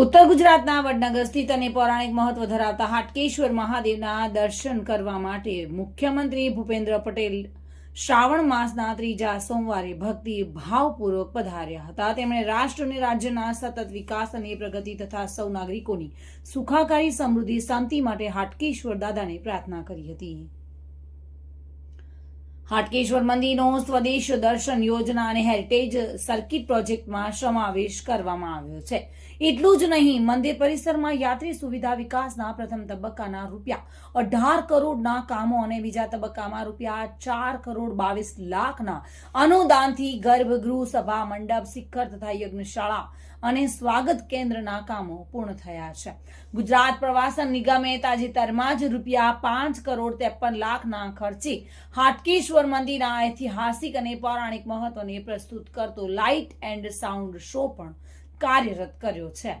ઉત્તર ગુજરાતના વડનગર સ્થિત અને પૌરાણિક મહત્વ ધરાવતા હાટકેશ્વર મહાદેવના દર્શન કરવા માટે મુખ્યમંત્રી ભૂપેન્દ્ર પટેલ શ્રાવણ માસના ત્રીજા સોમવારે ભક્તિ ભાવપૂર્વક પધાર્યા હતા. તેમણે રાષ્ટ્ર અને રાજ્યના સતત વિકાસ અને પ્રગતિ તથા સૌ નાગરિકોની સુખાકારી, સમૃદ્ધિ, શાંતિ માટે હાટકેશ્વર દાદાને પ્રાર્થના કરી હતી. હાટકેશ્વર મંદિરનો સ્વદેશ દર્શન યોજના અને હેરિટેજ સર્કિટ પ્રોજેક્ટમાં સમાવેશ કરવામાં આવ્યો છે. એટલું જ નહીં, મંદિર પરિસરમાં યાત્રી સુવિધા વિકાસના પ્રથમ તબક્કાના રૂપિયા અઢાર કરોડના કામો અને બીજા તબક્કામાં રૂપિયા ચાર કરોડ બાવીસ લાખના અનુદાનથી ગર્ભગૃહ સભા, મંડપ, શિખર તથા યજ્ઞશાળા અને સ્વાગત કેન્દ્રના કામો પૂર્ણ થયા છે. ગુજરાત પ્રવાસન નિગમે તાજેતરમાં જ રૂપિયા પાંચ કરોડ ત્રેપન લાખના ખર્ચે હાટકેશ્વર મંદિરના ઐતિહાસિક અને પૌરાણિક મહત્વને પ્રસ્તુત કરતો લાઇટ એન્ડ સાઉન્ડ શો પણ કાર્યરત કર્યો છે.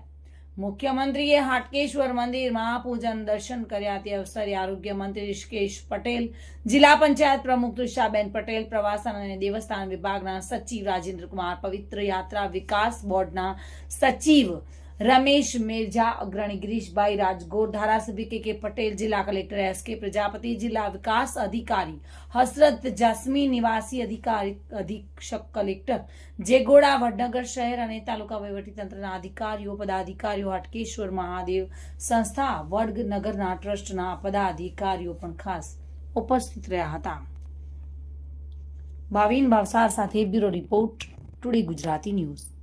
મુખ્યમંત્રીએ હાટકેશ્વર મંદિરમાં પૂજન દર્શન કર્યા તે અવસરે આરોગ્ય મંત્રી ઋષિકેશ પટેલ, જિલ્લા પંચાયત પ્રમુખ તુષાબેન પટેલ, પ્રવાસન અને દેવસ્થાન વિભાગના સચિવ રાજેન્દ્ર કુમાર પવિત્ર યાત્રા વિકાસ બોર્ડના સચિવ રમેશ મેરજા, અગ્રણી ગિરીશભાઈ રાજગોર, ધારાસભ્ય કે કે પટેલ, જિલ્લા કલેક્ટર એસ કે પ્રજાપતિ, જિલ્લા વિકાસ અધિકારી, હસરત જાસ્મીન નિવાસી અધિકારી, અધિક્ષક કલેક્ટર, જેગોડા, વડનગર શહેર અને તાલુકા વહીવટીતંત્રના અધિકારીઓ, પદાધિકારીઓ, હાટકેશ્વર મહાદેવ સંસ્થા, વડનગરના ટ્રસ્ટના પદાધિકારીઓ પણ ખાસ ઉપસ્થિત રહ્યા હતા. ભાવિન ભાવસાર સાથે bureau report, today Gujarati news.